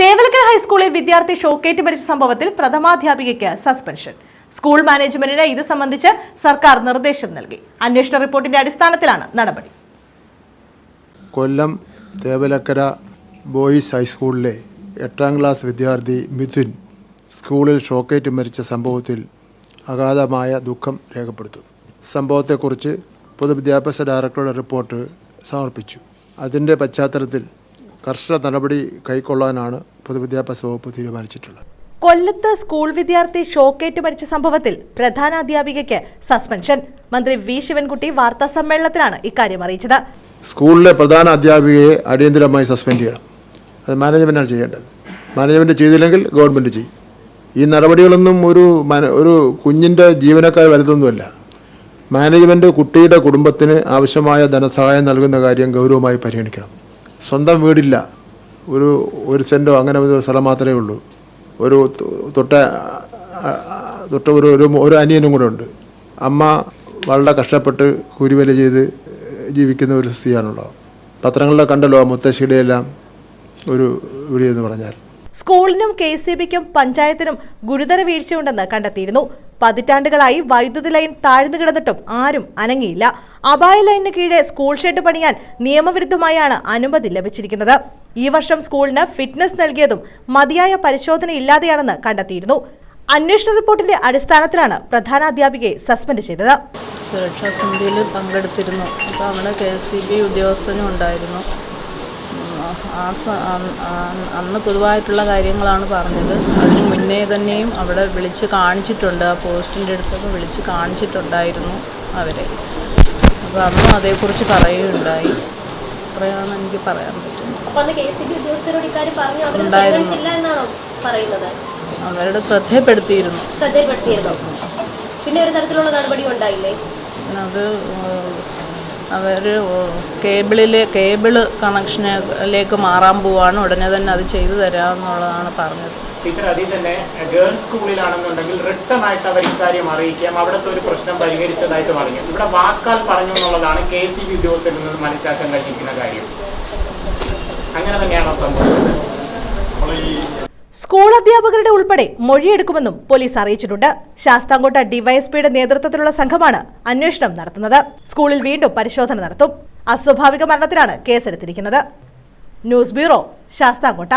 തേവലക്കര ഹൈസ്കൂളിൽ വിദ്യാർത്ഥി ഷോക്കേറ്റ് മരിച്ച സംഭവത്തിൽ പ്രഥമാധ്യാപികയ്ക്ക് സസ്പെൻഷൻ. സ്കൂൾ മാനേജ്മെന്റിന് ഇത് സംബന്ധിച്ച് സർക്കാർ നിർദ്ദേശം നൽകി. അന്വേഷണ റിപ്പോർട്ടിന്റെ അടിസ്ഥാനത്തിലാണ് നടപടി. കൊല്ലം തേവലക്കര ബോയ്സ് ഹൈസ്കൂളിലെ എട്ടാം ക്ലാസ് വിദ്യാർത്ഥി മിഥുൻ സ്കൂളിൽ ഷോക്കേറ്റ് മരിച്ച സംഭവത്തിൽ അഗാധമായ ദുഃഖം രേഖപ്പെടുത്തും. സംഭവത്തെക്കുറിച്ച് പൊതുവിദ്യാഭ്യാസ ഡയറക്ടറുടെ റിപ്പോർട്ട് സമർപ്പിച്ചു. അതിന്റെ പശ്ചാത്തലത്തിൽ കർശന നടപടി കൈക്കൊള്ളാനാണ് പൊതുവിദ്യാഭ്യാസ വകുപ്പ് തീരുമാനിച്ചിട്ടുള്ളത്. കൊല്ലത്ത് സ്കൂൾ വിദ്യാർത്ഥി ഷോക്കേറ്റ് മരിച്ച സംഭവത്തിൽ പ്രധാനാധ്യാപികയ്ക്ക് സസ്പെൻഷൻ. മന്ത്രി വി. ശിവൻകുട്ടി വാർത്താ സമ്മേളനത്തിലാണ് ഇക്കാര്യം അറിയിച്ചത്. സ്കൂളിലെ പ്രധാന അധ്യാപികയെ അടിയന്തിരമായി സസ്പെൻഡ് ചെയ്യണം. അത് മാനേജ്മെന്റാണ് ചെയ്യേണ്ടത്. മാനേജ്മെന്റ് ചെയ്തില്ലെങ്കിൽ ഗവൺമെന്റ് ചെയ്യും. ഈ നടപടികളൊന്നും ഒരു ഒരു കുഞ്ഞിന്റെ ജീവനക്കാർ വരുന്നൊന്നുമല്ല മാനേജ്മെന്റ് കുട്ടിയുടെ കുടുംബത്തിന് ആവശ്യമായ ധനസഹായം നൽകുന്ന കാര്യം ഗൗരവമായി പരിഗണിക്കണം. സ്വന്തം വീടില്ല. ഒരു ഒരു സെന്റോ അങ്ങനെ ഒരു സ്ഥലം മാത്രമേ ഉള്ളൂ. ഒരു തൊട്ട തൊട്ട ഒരു ഒരു അനിയനും കൂടെ ഉണ്ട്. അമ്മ വളരെ കഷ്ടപ്പെട്ട് കൂലിവേല ചെയ്ത് ജീവിക്കുന്ന ഒരു സ്ത്രീയാണുള്ളത്. പത്രങ്ങളിലെ കണ്ടല്ലോ മുത്തശ്ശിയുടെ എല്ലാം ഒരു വീഡിയോ എന്ന് പറഞ്ഞാൽ. സ്കൂളിനും കെ സി ബിക്കും പഞ്ചായത്തിനും ഗുരുതര വീഴ്ചയുണ്ടെന്ന് കണ്ടെത്തിയിരുന്നു. പതിറ്റാണ്ടുകളായി വൈദ്യുതി ലൈൻ താഴ്ന്നു കിടന്നിട്ടും ആരും അനങ്ങിയില്ല. അപായ ലൈനിന് കീഴെ സ്കൂൾ ഷെഡ് പണിയാൻ നിയമവിരുദ്ധമായാണ് അനുമതി ലഭിച്ചിരിക്കുന്നത്. ഈ വർഷം സ്കൂളിന് ഫിറ്റ്നസ് നൽകിയതും മതിയായ പരിശോധന ഇല്ലാതെയാണെന്ന് കണ്ടെത്തിയിരുന്നു. അന്വേഷണ റിപ്പോർട്ടിന്റെ അടിസ്ഥാനത്തിലാണ് പ്രധാനാധ്യാപികയെ സസ്പെൻഡ് ചെയ്തത്. സുരക്ഷാ സമിതിയിൽ പങ്കെടുത്തിരുന്നു. അപ്പോൾ അവിടെ കെ സി ബി ഉദ്യോഗസ്ഥനും ഉണ്ടായിരുന്നു. അന്ന് സ അന്ന് പൊതുവായിട്ടുള്ള കാര്യങ്ങളാണ് പറഞ്ഞത്. അതിന് മുന്നേ തന്നെയും അവിടെ വിളിച്ച് കാണിച്ചിട്ടുണ്ട്. ആ പോസ്റ്റിന്റെ അടുത്തൊക്കെ വിളിച്ച് കാണിച്ചിട്ടുണ്ടായിരുന്നു അവരെ. അപ്പോൾ അന്നും അതേക്കുറിച്ച് പറയുകയുണ്ടായി. അത്രയാണ് എനിക്ക് പറയാൻ പറ്റുന്നത്. അവരുടെ ശ്രദ്ധപ്പെടുത്തിയിരുന്നു പിന്നെ ഒരു തരത്തിലുള്ള നടപടി ഉണ്ടായില്ലേ അത് അവർ കേബിളിൽ കേബിൾ കണക്ഷനിലേക്ക് മാറാൻ പോവാണ്. ഉടനെ തന്നെ അത് ചെയ്തു തരാമെന്നുള്ളതാണ് പറഞ്ഞത്. ടീച്ചർ അതിൽ തന്നെ ഗേൾസ് സ്കൂളിലാണെന്നുണ്ടെങ്കിൽ റിട്ടേൺ ആയിട്ട് അവർ ഇക്കാര്യം അറിയിക്കാം അവിടുത്തെ ഒരു പ്രശ്നം പരിഹരിച്ചതായിട്ട് പറഞ്ഞു ഇവിടെ വാക്കാൽ പറഞ്ഞു എന്നുള്ളതാണ് കെ സി ബി ഉദ്യോഗസ്ഥരിൽ നിന്ന് മനസ്സിലാക്കാൻ കാര്യം. അങ്ങനെ തന്നെയാണോ സംഭവിച്ചത് സ്കൂൾ അധ്യാപകരുടെ ഉൾപ്പെടെ മൊഴിയെടുക്കുമെന്നും പോലീസ് അറിയിച്ചിട്ടുണ്ട്. ശാസ്താംകോട്ട ഡിവൈഎസ്പിയുടെ നേതൃത്വത്തിലുള്ള സംഘമാണ് അന്വേഷണം നടത്തുന്നത്. സ്കൂളിൽ വീണ്ടും പരിശോധന നടത്തും. അസ്വാഭാവിക മരണത്തിലാണ് കേസെടുത്തിരിക്കുന്നത്. News bureau Sasthamkotta.